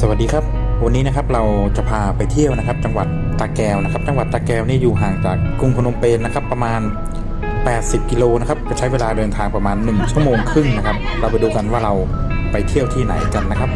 สวัสดีครับ วันนี้นะครับเราจะพาไปเที่ยวนะครับ จังหวัดตาแก้วนะครับ จังหวัดตาแก้วนี่อยู่ห่างจากกรุงพนมเปญนะครับ ประมาณ 80 กิโลนะครับจะใช้เวลาเดินทางประมาณ 1 ชั่วโมงครึ่งนะครับ เราไปดูกันว่าเราไปเที่ยวที่ไหนกันนะครับ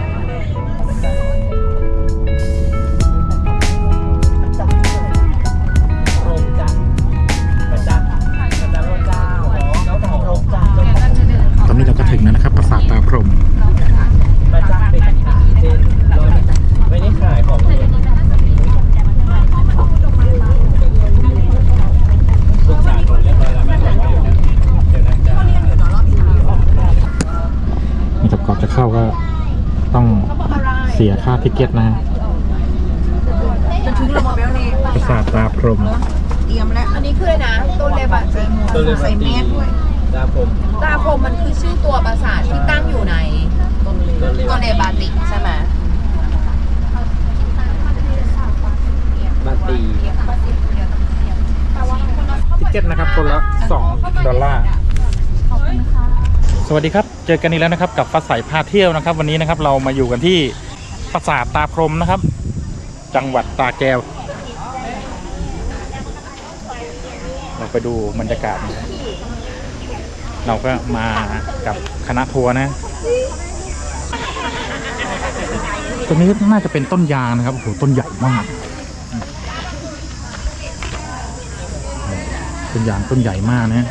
ค่าทิเก็ตนะจะถึงระบบแล้วนี่ปราสาทตาพรหมเตรียมแล้ว อันนี้คืออะไรนะต้นเลบะจีตัวเลยใส่แมสด้วยดาผมตาพรมมันคือชื่อตัวปราสาทที่ตั้งอยู่ในต้นเลบาติกใช่ไหมมาตีทิเก็ตนะครับคนละ2ดอลลาร์สวัสดีครับ เจอกันอีกแล้วนะครับกับฟ้าใสพาเที่ยวนะครับ วันนี้นะครับเรามาอยู่กันที่ ปราสาทตาพรมนะครับ จังหวัดตาแก้ว เราไปดูบรรยากาศนะครับเราก็มากับคณะทัวร์นะตรงนี้น่าจะเป็นต้นยางนะครับโอ้โหต้นใหญ่มากต้นยางต้นใหญ่มากนะ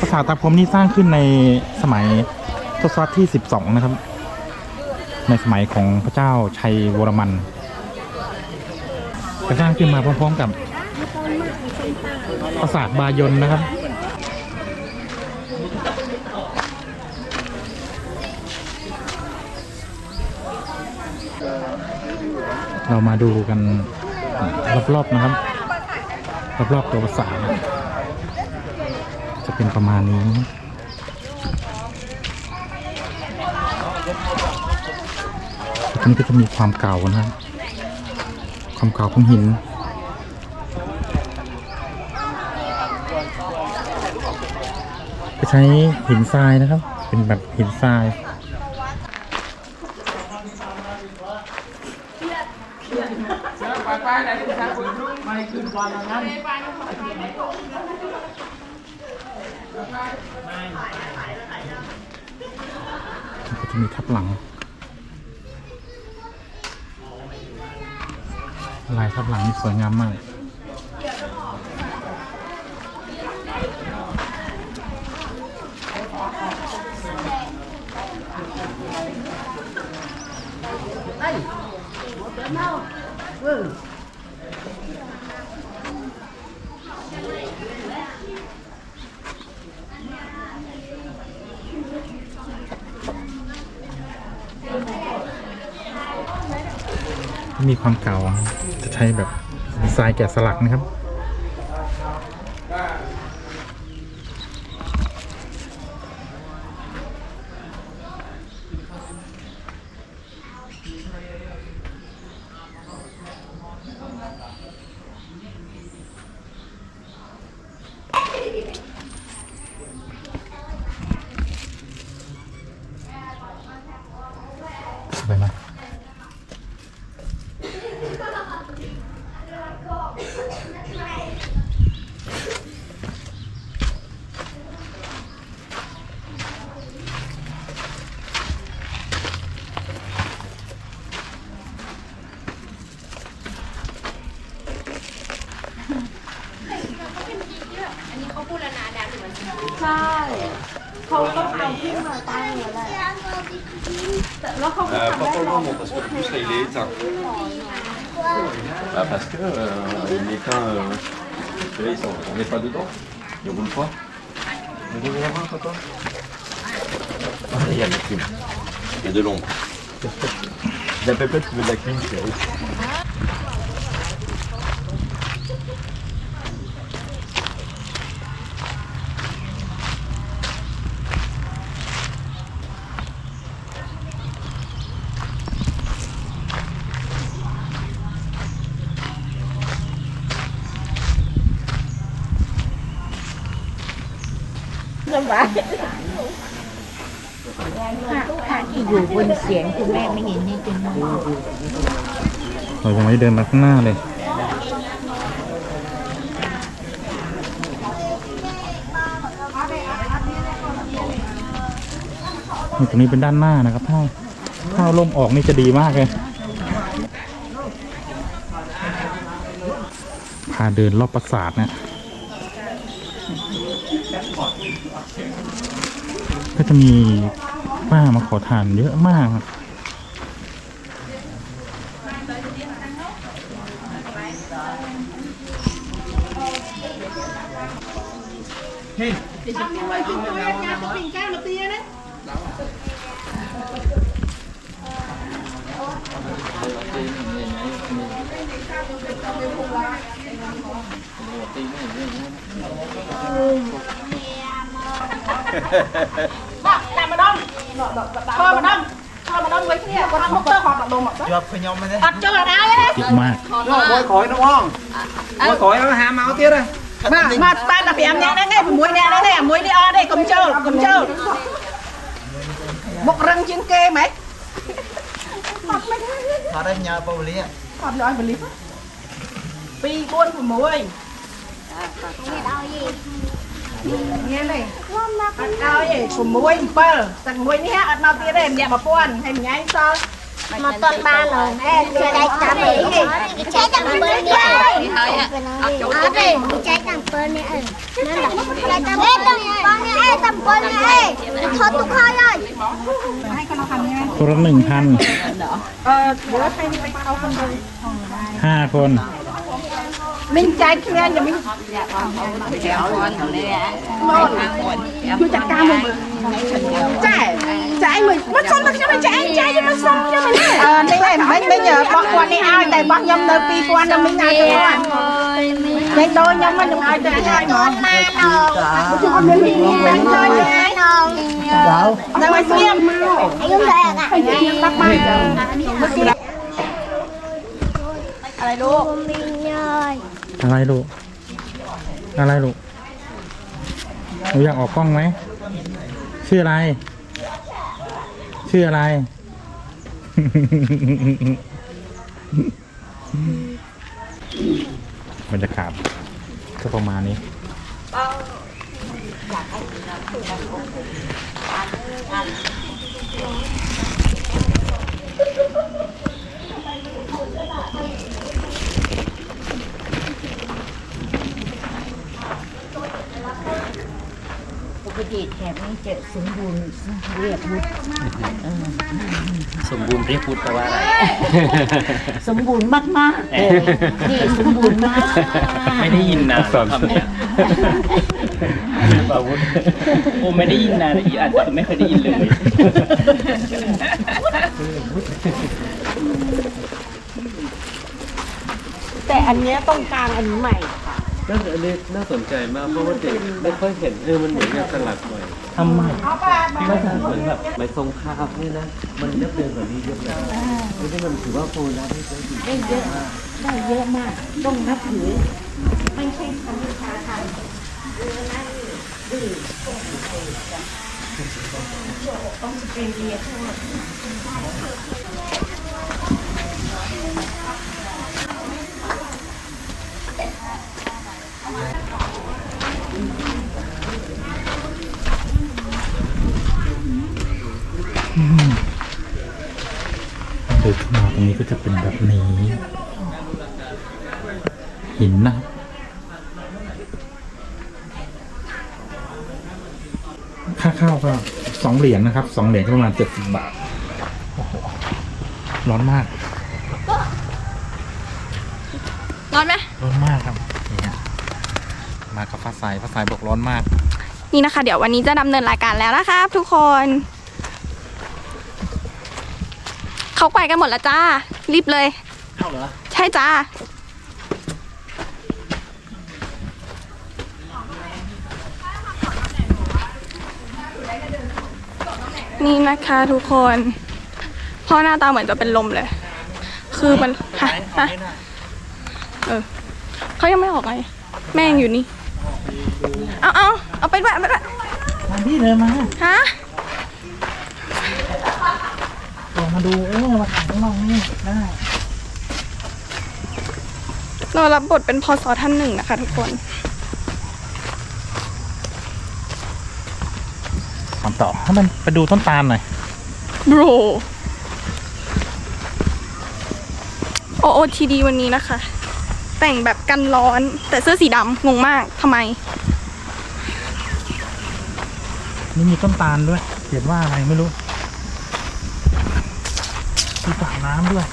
ปรา สาทตาพรมนี่สร้างขึ้นในสมัยทศวรรษที่ 12 นะครับ ในสมัยของพระเจ้าชัยวรมันจะสร้างขึ้นมาพร้อมๆกับปราสาทบายนนะครับ เรามาดูกันรอบๆนะครับ รอบๆตัวปราสาท เป็นประมาณนี้ ตรงนี้ก็จะมีความเก่านะครับความเก่าของหินจะใช้หินทรายนะครับ เป็นแบบหินทรายก็ จะมีทับหลัง ลายทับหลังนี่สวยงามมาก มีความเก่าจะใช้แบบทรายแกะสลักนะครับ ใช่ เขาต้องเอาขึ้นมาตั้งแล้วแหละแต่แล้วเขาก็ Euh, ทำ pas ได้ pour le ลอง moment parce que plus là il est éteint. Bah, parce que euh, il est éteint. euh, parce que là, ils sont- on n'est pas dedans. Il roule pas. Vous voulez voir, papa Ah, Il y a de la clim. Il y a de l'ombre. La pépette qui veut de la clim, c'est ลำบากถ้าที่อยู่บนเสียงคุณแม่ไม่เห็นนี่เป็นเรายังไม่เดินมาข้างหน้าเลยนี่ตรงนี้เป็นด้านหน้านะครับถ้าถ้าเอาลมออกนี่จะดีมากเลยพาเดินรอบปราสาทนะ ก็จะมีป้ามาขอทานเยอะมาก បកតែម្ដងធ្វើម្ដងធ្វើម្ដងមួយគ្នាគាត់មកទៅគាត់ដល់ដុំអត់ជាប់ខ្ញុំទេអត់ចូលដល់ហើយជិតមកមួយក្រោយនោះហងមួយក្រោយហាមកទៀតបាទបាទបានតែ5នាក់ហ្នឹងឯង6នាក់ហ្នឹងឯងមួយនេះអត់ទេកុំចូលកុំចូលមុខរឹងជាងគេហ្មងអត់មិនអត់ឯងញ៉ើប៉ូលីអត់យកឲ្យប៉ូលី2 4 6 nghe này bắt đầu vậy cùng muối bơ tặng muối nhé ăn mau tía đây em nhà bà quan em nhảy sao mà tuần ba lần em chơi đây tám bảy cái trái tặng bơ đi thôi ạ ở đây trái tặng bơ nè em nên là trái tặng bơ nè em tặng bơ nè em thôi tụi hơi rồi คนละหนึ่งพันห้าคน mình chạy kia là mình. Ngon mình chặt cam mình chạy chạy mình mất xong tất cho mình chạy? Chạy cho mình xong cho mình ờ đây này mình bây giờ bóc quần đi ai? Tại bóc nhầm tới pi quần là mình ai cho mình đôi nhầm mình đừng ai cho ai ngon mà? Đâu không biết mình mình cho ai đâu đâu đâu anh em anh không thể à anh em bắt mai อะไรลูก อะไรลูก อะไรลูก หนูอยากออกกล้องไหม ชื่ออะไร ชื่ออะไร บรรยากาศก็ประมาณนี้ ปกติแถบนี้จะสมบูรณ์เรียบบุตรสมบูรณ์เรียกพุทธแปลว่าอะไร สมบูรณ์มากมากๆนี่สมบูรณ์มาก ไม่ได้ยินนานคำเนี้ยป่าวุฒิโอ้ไม่ได้ยินนานอีอาจจะไม่เคยได้ยินเลยแต่อันเนี้ยตรงกลางอันนี้ใหม่ น่าอันนี้น่าสนใจมากเพราะว่าเด็กไม่ค่อยเห็นเออมันเหมือนกับสลักใหม่ทำไมก็จะเหมือนแบบไม้ทรงคาบนี่นะมันเยอะเกินกว่านี้เยอะเลยไม่ได้มันถือว่าโฟนะที่ได้ดีได้เยอะได้เยอะมากต้องนับถือเดินเข้ามาตรงนี้ก็จะเป็นแบบนี้ หินนะครับค่าข้าวก็สองเหรียญนะครับสองเหรียญก็ประมาณเจ็ดสิบบาทโอ้โหร้อนมาก ร้อนไหมร้อนมากครับนี่ฮะ มากับฟ้าใสฟ้าใสบอกร้อนมาก นี่นะคะ เดี๋ยววันนี้จะดำเนินรายการแล้วนะครับทุกคน เขาไปกันหมดแล้วจ้า รีบเลย เข้าเหรอ ใช่จ้า นี่นะคะทุกคน พ่อหน้าตาเหมือนจะเป็นลมเลย คือมันฮะฮะเออเขายังไม่ออกไง แม่งอยู่นี่ เอาเอาเอาไปด้วยเอาไปด้วยพี่เดินมาฮะมาดูเออมาถ่ายข้างนอกนี่ได้เรารับบทเป็นพศท่านหนึ่งนะคะทุกคนทำต่อให้มันไปดูต้นตาลหน่อยบร OOTD วันนี้นะคะ แต่งแบบกันร้อน แต่เสื้อสีดำงงมากทำไม นี่มีต้นตาลด้วยเขียนว่าอะไรไม่รู้มีสระน้ำด้วย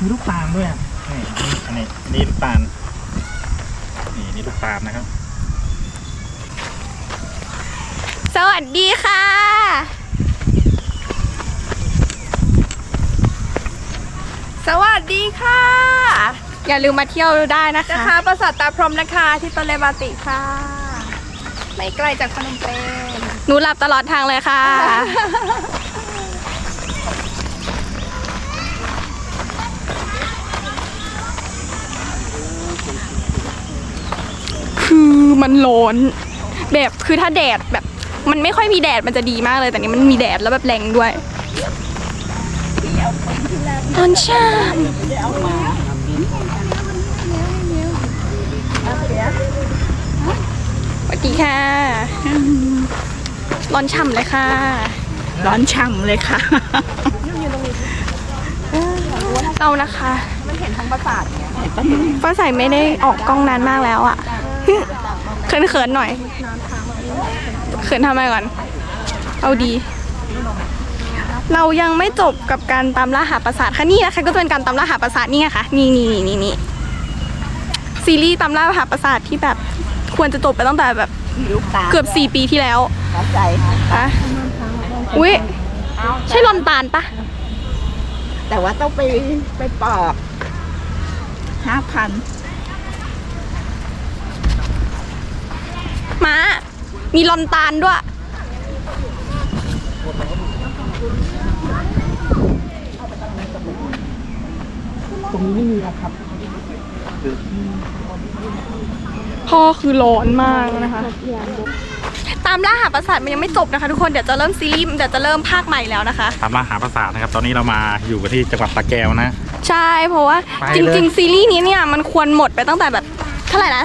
มีลูกตาลด้วยอะนี่อันนี้อันนี้ลูกตาล นี่นี่ลูกตาลนะครับ สวัสดีค่ะ สวัสดีค่ะ อย่าลืมมาเที่ยวได้นะคะนะคะปราสาทตาพรหมนะคะที่ตะเลบาติค่ะ ไม่ไกลจากพนมเปญหนูหลับตลอดทางเลยค่ะ คือมันร้อนแบบคือถ้าแดดแบบมันไม่ค่อยมีแดดมันจะดีมากเลย แต่นี้มันมีแดดแล้วแบบแรงด้วยตอนเช้า ดีค่ะ ร้อนฉ่ำเลยค่ะ ร้อนช่ำเลยค่ะ เรานะคะ มันเห็นทั้งปราสาทเนี่ยฟ้าใสไม่ได้ออกกล้องนานมากแล้วอะเขินๆหน่อย เขินทำไมก่อน เอาดี เรายังไม่จบกับการตามล่าหาปราสาทค่ะนี่นะคะ ก็จะเป็นการตามล่าหาปราสาทนี่ไงคะนี่นี่นี่นี่นี่ซีรีส์ตามล่าหาปราสาทที่แบบ ควรจะจบไปตั้งแต่แบบลูกตาเกือบสี่ปีที่แล้วเข้าใจอะอุ้ยใช่ลอนตาลปะแต่ว่าต้องไปไปปอกห้าพันม้า มีลอนตาลด้วย ตรงนี้ไม่มีนะครับ พ่อคือร้อนมากนะคะ ตามล่าหาปราสาทมันยังไม่จบนะคะ ทุกคนเดี๋ยวจะเริ่มซีรีส์เดี๋ยวจะเริ่มภาคใหม่แล้วนะคะ ตามล่าหาปราสาทนะครับ ตอนนี้เรามาอยู่กันที่จังหวัดตะแก้วนะ ใช่เพราะว่าไปจเลย ริง ๆ ซีรีส์นี้เนี่ยมันควรหมดไปตั้งแต่แบบเท่าไหร่นะ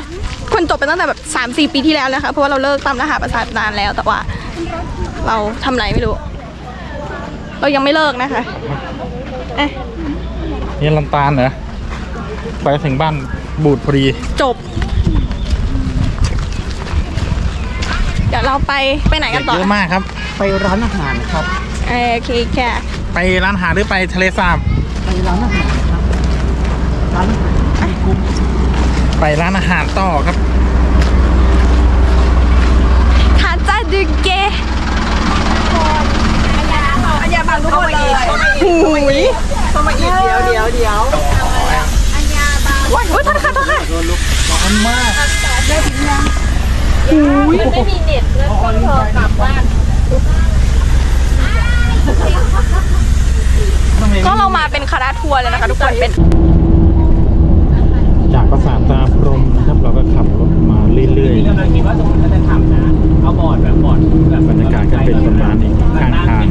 ควรจบไปตั้งแต่แบบ3าสี่ปีที่แล้วนะคะเพราะว่าเราเลิกตามล่าหาปราสาทนานแล้วแต่ว่า เราทำอะไรไม่รู้ เรายังไม่เลิกนะคะเอ๊ะนี่ลำตาลเหรอ ไปถึงบ้านบูดพอดี จบ เดี๋ยวเราไปไปไหนกันต่อเยอะมากครับ ไปร้านอาหารครับ เออโอเคแค่ไปร้านอาหารหรือไปทะเลสาบ ไปร้านอาหารครับ ร้านอาหารไอ้กุ้งไปร้านอาหารต่อครับคาจาดึกเกอัญญาบังทุกคนเลยหูยต้องมาอีกเดี๋ยวเดี๋ยวเดี๋ยว ว้ายโอ๊ยโทษค่ะโทษค่ะร้อนมากไม่มีเน็ตแล้วก็โทรกลับบ้านก็เรามาเป็นคณะทัวร์เลยนะคะทุกคนเป็นจากปราสาทตาพรหมนะครับเราก็ขับรถมาเรื่อยกำลังคิดว่าสมมติถ้าจะทำนะเอาบอร์ดแบบบอร์ดแบบบรรยากาศก็เป็นประมาณนี้ข้างทาง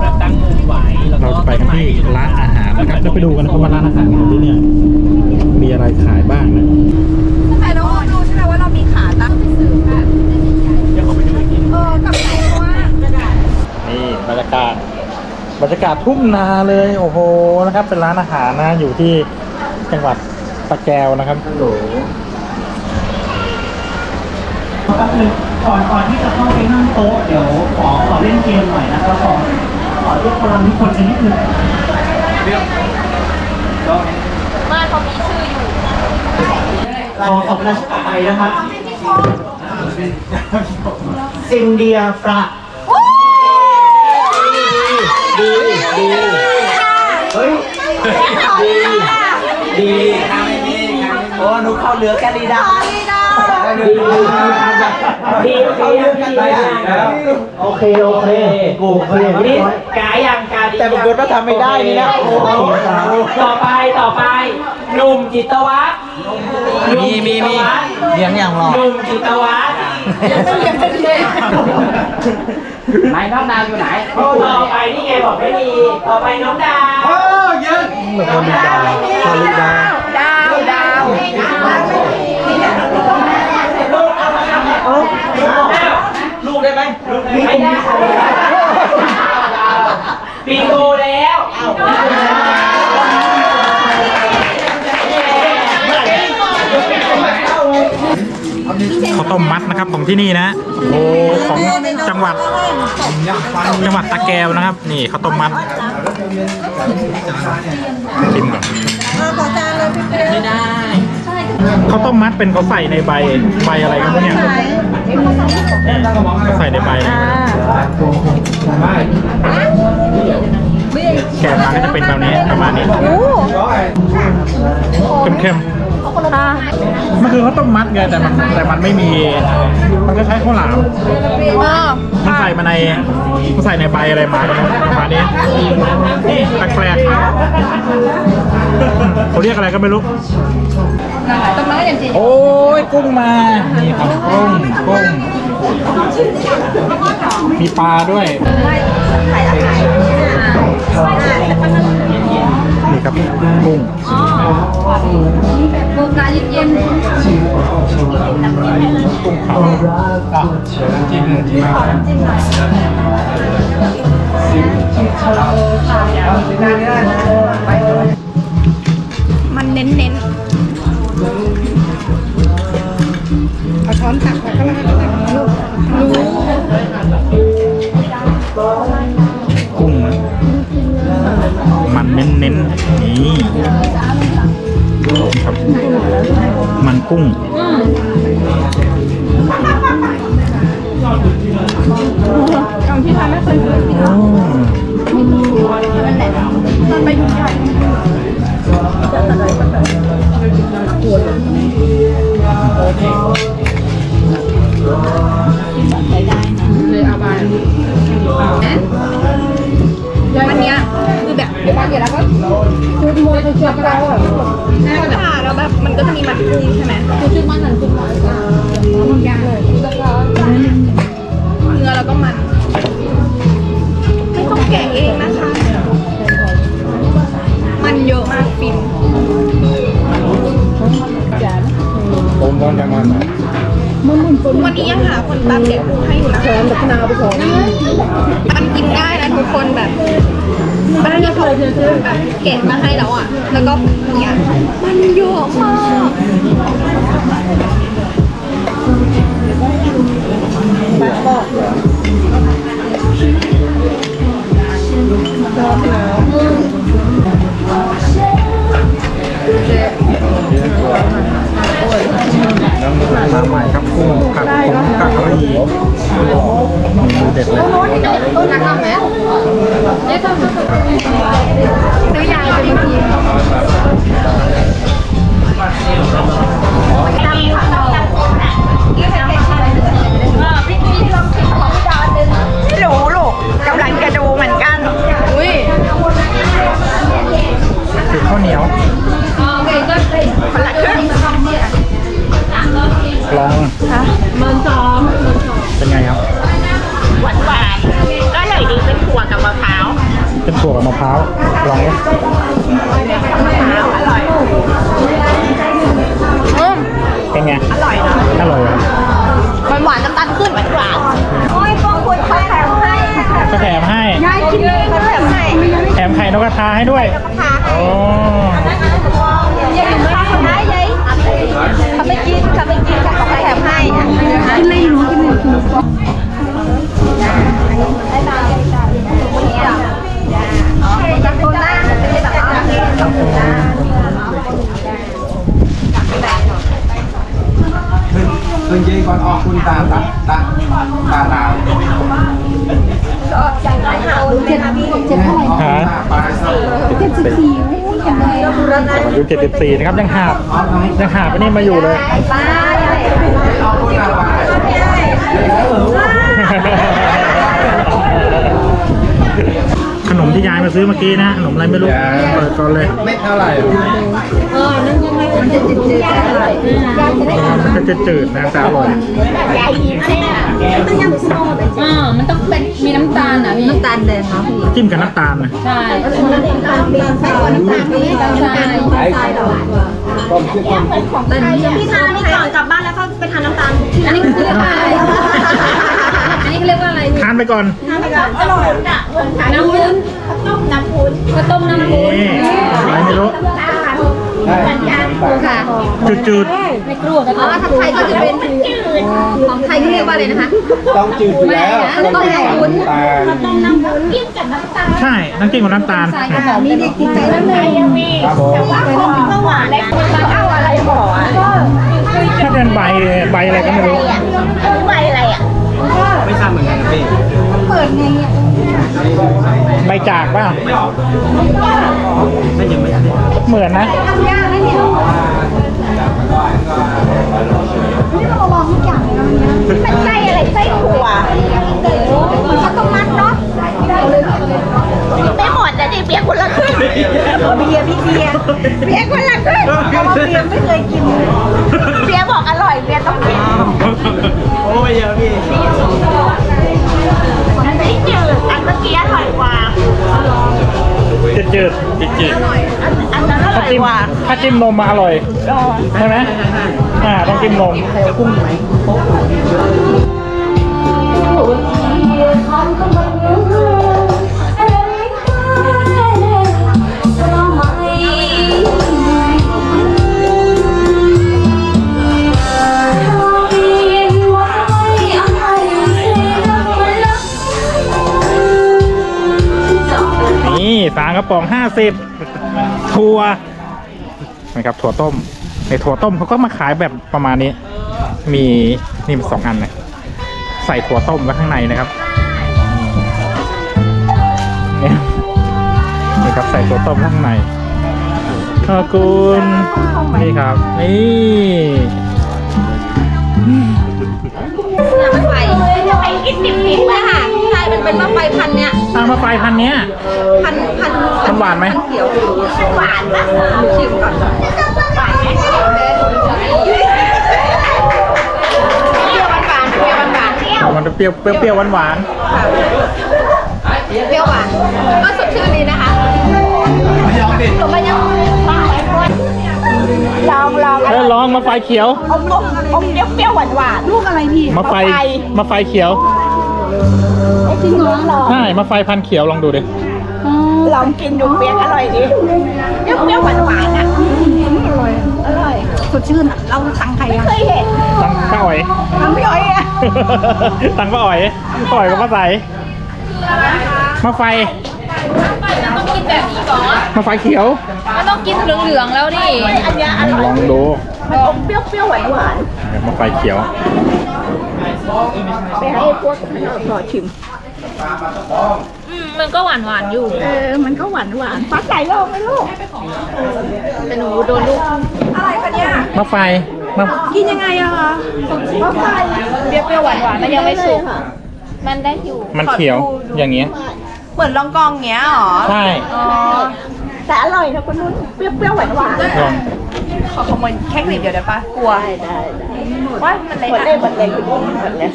แบบตั้งมุมไว้แล้วๆเราก็จะไปกันที่ร้านอาหารนะครับแล้วไปดูกันนะครับว่าร้านอาหารของที่เนี่ยมีอะไรขายบ้างนะแต่น้องดูใช่ไหมว่าเรามีขาตั้งสื่อค่ะเดี๋ยวขอไปดูอีกทีเออกับไหนเพราะว่านี่บรรยากาศบรรยากาศทุ่งนาเลยโอ้โหนะครับ เป็นร้านอาหารนะอยู่ที่จังหวัดตะแกวนะครับโอ้โหก็คือก่อนก่อนที่จะเข้าไปนั่งโต๊ะเดี๋ยวขอขอเล่นเกมหน่อยนะครับขอ ขอเรียกพลังทุกคนชนิดหนึ่งก็บ้านเขามีชื่ออยู่ขอขอบคุณต่อไปนะครับซินเดียฟราดีดีดีเฮ้ยดีดีโอ้นุเข้าเหลือแค่ลีดา ดีดีเข้าเลือกกันได้แล้วโอเคโอเคกูโอเคนี่กายยังกายแต่ปรากฏว่าทำไม่ได้นี่นะต่อไปต่อไปหนุ่มจิตวัฒน์มีมีมีเลี้ยงอย่างหรอหนุ่มจิตวัฒน์ไหนน้องดาวอยู่ไหนต่อไปนี่ไงบอกไม่มีต่อไปน้องดาวโอ้เยอะพอลิดาพอลิดาดาวดาว ลูกได้ไหมลูกไม่ได้ปีโตแล้วเขาวต้มมัดนะครับของที่นี่นะ โอ้ของจังหวัดจังหวัดตะแกวนะครับ นี่ข้าวต้มมัดชิมก่อนไม่ได้ ข้าวต้มมัดเป็นเขาใส่ในใบใบอะไรกันพวกเนี่ยเขาใส่ในใบแกะมาก็จะเป็นแบบนี้ประมาณนี้เข้มๆ มันคือข้าวต้มมัดไงแต่มันแต่มันไม่มี มันก็ใช้ข้าวหลามมันใส่มาในมันใส่ในใบอะไรมาประมาณนี้นี่แปลกๆเขาเรียกอะไรก็ไม่รู้โอ้ยกุ้งมา นี่ครับกุ้งกุ้ง มีปลาด้วย นี่ครับกุ้งโบกาเย็นกุ้งเผาอะจิ้มจิ้ม คือโมจะเชือก็ได้ค่ะแล้วแบบมันก็จะมีมันกุ้งใช่ไหมคือชื่อมันหนังกุ้งมันยากเลยเนื้อแล้วก็มัน ไม่ต้องแกะเองนะคะ มันเยอะมากฟินผมตอนจะมา วันนี้ยังหาคนตามแกะกุ้งให้อยู่นะคะมันกินได้นะทุกคนแบบบ้านนี้เขาแบบแกะมาให้แล้วอะ แล้วก็เนี่ยมันเยอะมากมา ก็ทาให้ด้วยโอ้ยายมาทำไมยายเขาไปกินเขาไปกินเขาไปแถมให้กินไม่รู้กินไม่รู้ขึ้นยีก่อนออกคุณตาตาตาตาตา อบคุณนะ Tôi chơi con o kun ta ta ta ta ta หาอายุ74นะครับยังหาบยังหาบอันนี้มาอยู่เลย ที่ยายมาซื้อเมื่อกี้นะขนมอะไรไม่รู้ เปิดก่อนเลยไม่เท่าไหร่มันจะจืดๆนะแต่อร่อยๆอ่ามันต้องเป็นมีน้ำตาลนะพี่น้ำตาลแดงเนาะพี่จิ้มกับน้ำตาลนะใช่น้ำตาลปีนใส่น้ำตาลปีนใส่ใส่ดอกแต่นี่พี่ทานนี่ก่อนกลับบ้านแล้วก็ไปทานน้ำตาลอันนี้คือ เรียกว่าอะไรอันนี้เขาเรียกว่าอะไรทานไปก่อนน้ำวุ้นน้ำวุ้นข้าวต้มน้ำวุ้นนี่อะไรไม่รู้ค่ะจืดไม่กลัวอ๋อถ้าไทยก็จะเป็นของไทยเขาเรียกว่าอะไรนะคะต้องจืดอยู่แล้วข้าวต้มน้ำวุ้นตาลๆใช่น้ำจิ้มกับน้ำตาลมีเด็กกินใจแล้วเลยครับผมถ้าเป็นใบใบอะไรก็ไม่รู้ จากเปล่าน่าจะไม่ใช่เหมือนนะไส้อะไรไส้ถั่ว ดแต่ดิเบียร์คนละครึ่งเบียร์พี่เบียร์เบียร์คนละครึ่งเพราะว่าเบียร์ไม่เคยกินเบียร์บอกอร่อยเบียร์ต้องกินโอ้ยเยอะพี่อันนี้จืดอันเมื่อกี้อร่อยกว่าจืดจืดจืดจืดอันนั้นอถ้าร่อยจิ้มกว่าถ้าจิ้มนมมาอร่อยใช่ไหมอ่าต้องจิ้มนมนี่ สิบถั่วนะครับถั่วต้ม ในถั่วต้มเขาก็มาขายแบบประมาณนี้ มีนี่มีสองอันนะใส่ถั่วต้มไว้ข้างในนะครับนี่นี่ครับใส่ถั่วต้มข้างในขอบคุณนี่ครับ นี่มะไฟจะไปกินดิบๆเลยค่ะใช่มันเป็นมะไฟพันธุ์เนี้ย ตามมาไฟพันเนี้ย พันพันมันหวานไหม พันเขียวหวานนะชิมก่อนมันจะเปรี้ยวเปรี้ยวเปรี้ยวหวานหวานเปรี้ยวหวานก็สดชื่นดีนะคะผมไปยังลองลองๆเออลองมาไฟเขียว อมอมอมเปรี้ยวเปรี้ยวหวานหวานลูกอะไรพี่มาไฟมาไฟเขียว จริงเหรอลองใช่มาไฟพันธุ์เขียวลองดูดิลองกินดูเปียกอร่อยดีเปรี้ยวเปรี้ยวหวานหวานอะอร่อยอร่อยสดชื่นอะเราสั่งใครไม่เคยเห็นตังป้าอ๋อย น้ำย่อยอะตังป้าอ๋อยป้าอ๋อยก็มาใส่มาไฟต้อง กินแบบนี้ก่อน มาไฟเขียว มันต้องกินเหลืองๆแล้วดิอันเนี้ยอร่อยลองดูมันอมเปรี้ยวเปรี้ยวหวานหวานมาไฟเขียวไปให้พวกขอชิม อืมมันก็หวานหวานๆอยู่ เออ มันก็หวานหวานฟักไก่ลองไหมลูกแต่หนูโดนลูกมาไฟมากินยังไงอะคะฟักไก่เปรี้ยวๆหวานหวานๆมันยังไม่สุก มันได้อยู่ มันเขียวอย่างเงี้ย เหมือนลองกองเงี้ยหรอใช่แต่อร่อยนะคุณนุ่นเปรี้ยวเปรี้ยวหวานหวานลองขอขโมยแค่กลิ่นเดียวได้ปะกลัวได้ได้ว่ามันเล็กหมดเลยหมดเลยคุณนุ่นหมดเลย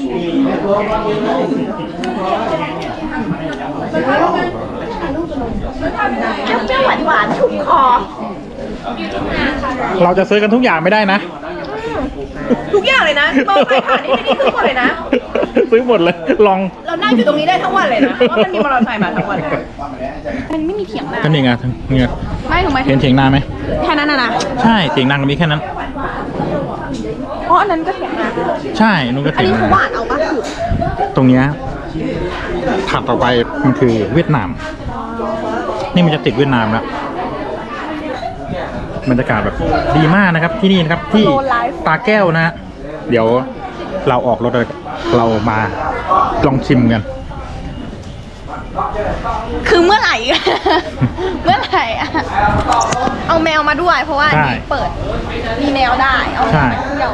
เปรี้ยวหวานหวานชุ่มคอ เราจะซื้อกันทุกอย่างไม่ได้นะ ทุกอย่างเลยนะมองไปผ่านนี่ไม่ได้ซื้อหมดเลยนะ ซื้อหมดเลย ลองเรานั่งอยู่ตรงนี้ได้ทั้งวันเลยนะเพราะมันมีมอเตอร์ไซค์มาทั้งวันเลยก็นี่ไงทั้งนี่ไงไม่ถูกไหมเห็นเถียงนาไหมแค่นั้นนะนะใช่เถียงนาก็มีแค่นั้นเพราะอันนั้นก็เถียงนะใช่นุ่นก็อันเถียงนี้คือหนาวานเอาปะตรงเนี้ยถัดต่อไปมันคือเวียดนาม นี่มันจะติดเวียดนามแล้วบรรยากาศแบบดีมากนะครับที่นี่นะครับที่ตาแก้วนะฮะเดี๋ยวเราออกรถเลย เรามาลองชิมกัน คือเมื่อไหร่ เมื่อไหร่อะเอาแมวมาด้วย เพราะว่าอันใช่นี้เปิดมีแมวได้ เอาใช่เที่ยว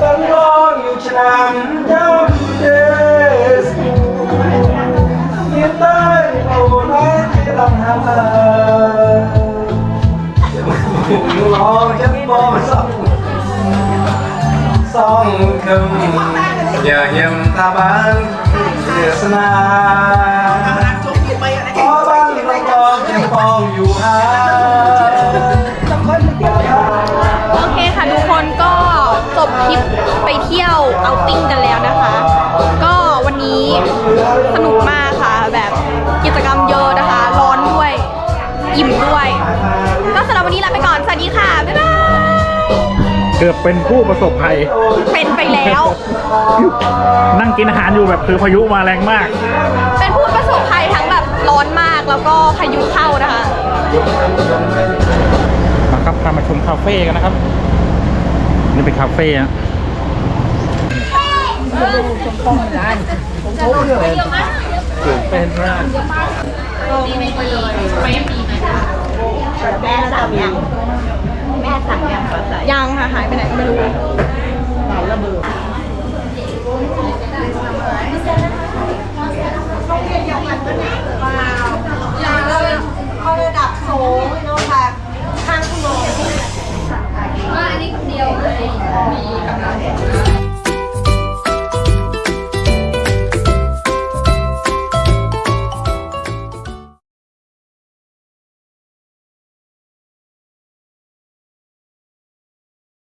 สันนอนอยู่ชนามจำเดสยิ่งได้โอ้น้อยที่ลำหาลองจะมองสองสองคำ อย่าเยี่ยมตาบานเสียสนาขอบ้านเรากองยังปองอยู่หาโอเคค่ะทุกคนก็จบทริปไปเที่ยวเอาติ้งกันแล้วนะคะ ก็วันนี้สนุกมากค่ะแบบกิจกรรมเยอะนะคะ ร้อนด้วย อิ่มด้วย ก็สำหรับวันนี้ลาไปก่อน สวัสดีค่ะ บ๊ายบาย เกือบเป็นผู้ประสบภัย เป็นไปแล้ว นั่งกินอาหารอยู่แบบคือพายุมาแรงมาก เป็นผู้ประสบภัยทั้งแบบร้อนมากแล้วก็พายุเข้านะคะ มาครับพามาชมคาเฟ่กันนะครับ นี่เป็นคาเฟ่อะเป็นมากแม่สั่งยังแม่สั่งยังขอใส่ยังค่ะหายไปไหนก็ไม่รู้ เอาระดับสูงเนาะค่ะข้างคุณโนว่าอันนี้คนเดียวเลยมีกำลัง